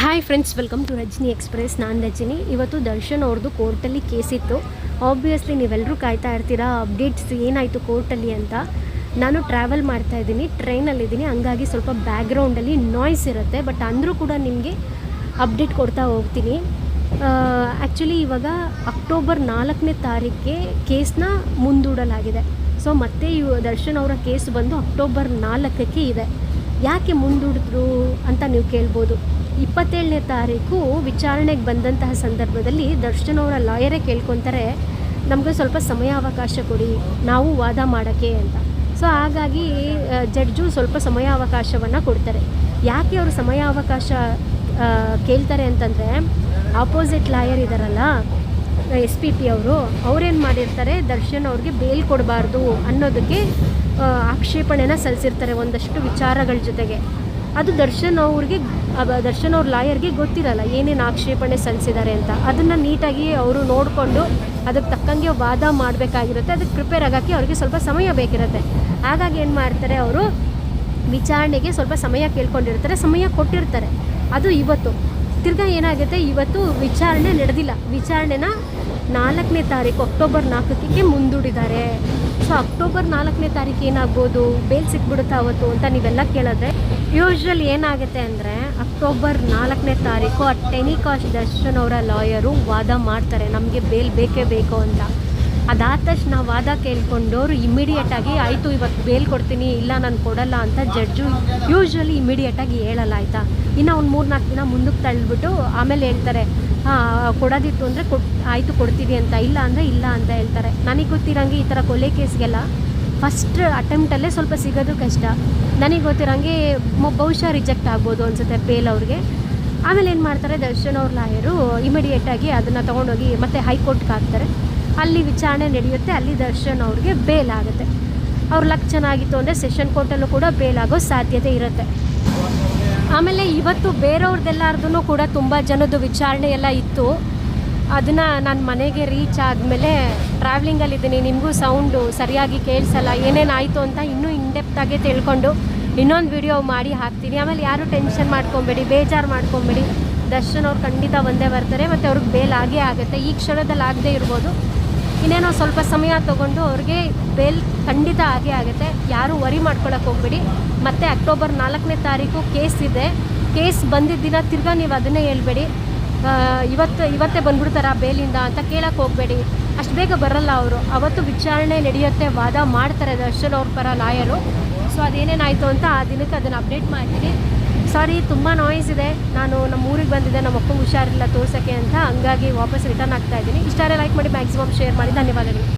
Hi friends welcome to Rajani express ನಾನು ರಜನಿ. ಇವತ್ತು ದರ್ಶನ್ ಅವ್ರದ್ದು ಕೋರ್ಟಲ್ಲಿ ಕೇಸ್ ಇತ್ತು. ಆಬ್ವಿಯಸ್ಲಿ ನೀವೆಲ್ಲರೂ ಕಾಯ್ತಾ ಇರ್ತೀರಾ? ಅಪ್ಡೇಟ್ಸ್ ಏನಾಯಿತು ಕೋರ್ಟಲ್ಲಿ ಅಂತ? ನಾನು ಟ್ರಾವೆಲ್ ಮಾಡ್ತಾ ಇದ್ದೀನಿ ಟ್ರೈನಲ್ಲಿದ್ದೀನಿ ಹಂಗಾಗಿ ಸ್ವಲ್ಪ ಬ್ಯಾಕ್ಗ್ರೌಂಡಲ್ಲಿ ನಾಯ್ಸ್ ಇರುತ್ತೆ ಬಟ್ ಅಂದರೂ ಕೂಡ ನಿಮಗೆ ಅಪ್ಡೇಟ್ ಕೊಡ್ತಾ ಹೋಗ್ತೀನಿ. ಆ್ಯಕ್ಚುಲಿ ಇವಾಗ ಅಕ್ಟೋಬರ್ ನಾಲ್ಕನೇ ತಾರೀಕಿಗೆ ಕೇಸ್ನ ಮುಂದೂಡಲಾಗಿದೆ. ಸೊ ಮತ್ತೆ ಇವ, ದರ್ಶನ್ ಅವರ ಕೇಸ್ ಬಂದು ಅಕ್ಟೋಬರ್ ನಾಲ್ಕಕ್ಕೆ ಇದೆ. ಯಾಕೆ ಮುಂದೂಡಿದ್ರು ಅಂತ ನೀವು ಕೇಳ್ಬೋದು. ಇಪ್ಪತ್ತೇಳನೇ ತಾರೀಕು ವಿಚಾರಣೆಗೆ ಬಂದಂತಹ ಸಂದರ್ಭದಲ್ಲಿ ದರ್ಶನ್ ಅವರ ಲಾಯರೇ ಕೇಳ್ಕೊತಾರೆ, ನಮಗೆ ಸ್ವಲ್ಪ ಸಮಯಾವಕಾಶ ಕೊಡಿ, ನಾವು ವಾದ ಮಾಡೋಕ್ಕೆ ಅಂತ. ಸೊ ಹಾಗಾಗಿ ಜಡ್ಜು ಸ್ವಲ್ಪ ಸಮಯಾವಕಾಶವನ್ನು ಕೊಡ್ತಾರೆ. ಯಾಕೆ ಅವರು ಸಮಯಾವಕಾಶ ಅವಕಾಶ ಕೇಳ್ತಾರೆ ಅಂತಂದರೆ ಆಪೋಸಿಟ್ ಲಾಯರ್ ಇದ್ದಾರಲ್ಲ ಎಸ್ ಪಿ ಪಿ ಅವರು, ಅವ್ರೇನು ಮಾಡಿರ್ತಾರೆ, ದರ್ಶನ್ ಅವ್ರಿಗೆ ಬೇಲ್ ಕೊಡಬಾರ್ದು ಅನ್ನೋದಕ್ಕೆ ಆಕ್ಷೇಪಣೆನ ಸಲ್ಲಿಸಿರ್ತಾರೆ ಒಂದಷ್ಟು ವಿಚಾರಗಳ ಜೊತೆಗೆ. ಅದು ದರ್ಶನ್ ಅವ್ರಿಗೆ ಅವ- ದರ್ಶನ್ ಅವ್ರ ಲಾಯರ್ಗೆ ಗೊತ್ತಿರಲ್ಲ ಏನೇನು ಆಕ್ಷೇಪಣೆ ಸಲ್ಲಿಸಿದ್ದಾರೆ ಅಂತ. ಅದನ್ನು ನೀಟಾಗಿ ಅವರು ನೋಡಿಕೊಂಡು ಅದಕ್ಕೆ ತಕ್ಕಂಗೆ ವಾದ ಮಾಡಬೇಕಾಗಿರುತ್ತೆ. ಅದಕ್ಕೆ ಪ್ರಿಪೇರ್ ಆಗೋಕ್ಕೆ ಅವ್ರಿಗೆ ಸ್ವಲ್ಪ ಸಮಯ ಬೇಕಿರುತ್ತೆ. ಹಾಗಾಗಿ ಏನು ಮಾಡ್ತಾರೆ ಅವರು ವಿಚಾರಣೆಗೆ ಸ್ವಲ್ಪ ಸಮಯ ಕೇಳ್ಕೊಂಡಿರ್ತಾರೆ, ಸಮಯ ಕೊಟ್ಟಿರ್ತಾರೆ. ಅದು ಇವತ್ತು. ತಿರ್ಗಾ ಏನಾಗುತ್ತೆ, ಇವತ್ತು ವಿಚಾರಣೆ ನಡೆದಿಲ್ಲ. ವಿಚಾರಣೆನ ನಾಲ್ಕನೇ ತಾರೀಕು ಅಕ್ಟೋಬರ್ ನಾಲ್ಕಕ್ಕೆ ಮುಂದೂಡಿದ್ದಾರೆ. ಸೊ ಅಕ್ಟೋಬರ್ ನಾಲ್ಕನೇ ತಾರೀಕು ಏನಾಗ್ಬೋದು? ಬೇಲ್ ಸಿಕ್ಬಿಡುತ್ತೆ ಅವತ್ತು ಅಂತ ನೀವೆಲ್ಲ ಕೇಳಿದ್ರೆ. ಯೂಶ್ವಲ್ ಏನಾಗುತ್ತೆ ಅಂದರೆ, ಅಕ್ಟೋಬರ್ ನಾಲ್ಕನೇ ತಾರೀಕು ಆ ಟೆನಿಕಾಶ್ ದರ್ಶನ್ ಅವರ ಲಾಯರು ವಾದ ಮಾಡ್ತಾರೆ. ನಮಗೆ ಬೇಲ್ ಬೇಕೇ ಬೇಕು ಅಂತ. ಅದಾದ ತಕ್ಷಣ ವಾದ ಕೇಳ್ಕೊಂಡವರು ಇಮಿಡಿಯೇಟಾಗಿ ಆಯಿತು, ಇವತ್ತು ಬೇಲ್ ಕೊಡ್ತೀನಿ, ಇಲ್ಲ ನಾನು ಕೊಡಲ್ಲ ಅಂತ ಜಡ್ಜು ಯೂಶ್ವಲಿ ಇಮಿಡಿಯೇಟಾಗಿ ಹೇಳಲ್ಲ, ಆಯಿತಾ? ಇನ್ನು ಒಂದು ಮೂರು ನಾಲ್ಕು ದಿನ ಮುಂದಕ್ಕೆ ತಳ್ಳಿಬಿಟ್ಟು ಆಮೇಲೆ ಹೇಳ್ತಾರೆ ಕೊಡೋದಿತ್ತು ಅಂದರೆ ಕೊಟ್ ಆಯಿತು ಕೊಡ್ತೀವಿ ಅಂತ, ಇಲ್ಲ ಅಂದರೆ ಇಲ್ಲ ಅಂತ ಹೇಳ್ತಾರೆ. ನನಗೆ ಗೊತ್ತಿರೋಂಗೆ ಈ ಥರ ಕೊಲೆ ಕೇಸ್ಗೆಲ್ಲ ಫಸ್ಟ್ ಅಟೆಂಪ್ಟಲ್ಲೇ ಸ್ವಲ್ಪ ಸಿಗೋದು ಕಷ್ಟ. ನನಗೆ ಗೊತ್ತಿರೋಂಗೆ ಬಹುಶಃ ರಿಜೆಕ್ಟ್ ಆಗ್ಬೋದು ಅನ್ಸುತ್ತೆ ಬೇಲ್ ಅವ್ರಿಗೆ. ಆಮೇಲೆ ಏನು ಮಾಡ್ತಾರೆ, ದರ್ಶನ್ ಅವ್ರ ಲಾಯರು ಇಮಿಡಿಯೇಟಾಗಿ ಅದನ್ನು ತೊಗೊಂಡೋಗಿ ಮತ್ತೆ ಹೈಕೋರ್ಟ್ಗೆ ಹಾಕ್ತಾರೆ. ಅಲ್ಲಿ ವಿಚಾರಣೆ ನಡೆಯುತ್ತೆ, ಅಲ್ಲಿ ದರ್ಶನ್ ಅವ್ರಿಗೆ ಬೇಲ್ ಆಗುತ್ತೆ. ಅವ್ರ ಲಕ್ ಚೆನ್ನಾಗಿತ್ತು ಅಂದರೆ ಸೆಷನ್ ಕೋರ್ಟಲ್ಲೂ ಕೂಡ ಬೇಲ್ ಆಗೋ ಸಾಧ್ಯತೆ ಇರುತ್ತೆ. ಆಮೇಲೆ ಇವತ್ತು ಬೇರೆಯವ್ರದ್ದೆಲ್ಲಾರ್ದು ಕೂಡ ತುಂಬ ಜನದ್ದು ವಿಚಾರಣೆ ಎಲ್ಲ ಇತ್ತು. ಅದನ್ನು ನಾನು ಮನೆಗೆ ರೀಚ್ ಆದಮೇಲೆ ಟ್ರಾವ್ಲಿಂಗಲ್ಲಿದ್ದೀನಿ ನಿಮಗೂ ಸೌಂಡು ಸರಿಯಾಗಿ ಕೇಳಿಸಲ್ಲ ಏನೇನಾಯಿತು ಅಂತ ಇನ್ನೂ ಇನ್ಡೆಪ್ತಾಗೆ ತಿಳ್ಕೊಂಡು ಇನ್ನೊಂದು ವಿಡಿಯೋ ಮಾಡಿ ಹಾಕ್ತೀನಿ. ಆಮೇಲೆ ಯಾರು ಟೆನ್ಷನ್ ಮಾಡ್ಕೊಬೇಡಿ, ಬೇಜಾರು ಮಾಡ್ಕೊಬೇಡಿ. ದರ್ಶನ್ ಅವ್ರು ಖಂಡಿತ ಒಂದೇ ಬರ್ತಾರೆ, ಮತ್ತು ಅವ್ರಿಗೆ ಬೇಲ್ ಆಗೇ ಆಗುತ್ತೆ. ಈ ಕ್ಷಣದಲ್ಲಿ ಆಗದೆ ಇರ್ಬೋದು. ಇನ್ನೇನೋ ಸ್ವಲ್ಪ ಸಮಯ ತಗೊಂಡು ಅವ್ರಿಗೆ ಬೇಲ್ ಖಂಡಿತ ಆಗೇ ಆಗುತ್ತೆ. ಯಾರು ವರಿ ಮಾಡ್ಕೊಳಕ್ಕೆ ಹೋಗ್ಬೇಡಿ. ಮತ್ತು ಅಕ್ಟೋಬರ್ ನಾಲ್ಕನೇ ತಾರೀಕು ಕೇಸ್ ಇದೆ. ಕೇಸ್ ಬಂದಿದ್ದ ದಿನ ತಿರ್ಗಾ ನೀವು ಅದನ್ನೇ ಹೇಳ್ಬೇಡಿ. ಇವತ್ತು, ಇವತ್ತೇ ಬಂದ್ಬಿಡ್ತಾರ ಬೇಲಿಂದ ಅಂತ ಕೇಳಕ್ಕೆ ಹೋಗಬೇಡಿ. ಅಷ್ಟು ಬೇಗ ಬರಲ್ಲ ಅವರು. ಅವತ್ತು ವಿಚಾರಣೆ ನಡೆಯುತ್ತೆ, ವಾದ ಮಾಡ್ತಾರೆ ದರ್ಶನ್ ಅವ್ರ ಪರ ಲಾಯರು. ಸೊ ಅದೇನೇನಾಯಿತು ಅಂತ ಆ ದಿನಕ್ಕೆ ಅದನ್ನು ಅಪ್ಡೇಟ್ ಮಾಡ್ತೀನಿ. ಸಾರಿ, ತುಂಬ ನಾಯ್ಸ್ ಇದೆ. ನಾನು ನಮ್ಮ ಊರಿಗೆ ಬಂದಿದ್ದೆ, ನಮ್ಮ ಅಪ್ಪ ಹುಷಾರಿಲ್ಲ, ತೋರ್ಸೋಕ್ಕೆ ಅಂತ ಹಂಗಾಗಿ ವಾಪಸ್ ರಿಟರ್ನ್ ಆಗ್ತಾ ಇದ್ದೀನಿ. ಇಷ್ಟಾರೆ ಲೈಕ್ ಮಾಡಿ ಮ್ಯಾಕ್ಸಿಮಮ್ ಶೇರ್ ಮಾಡಿ. ಧನ್ಯವಾದಗಳು.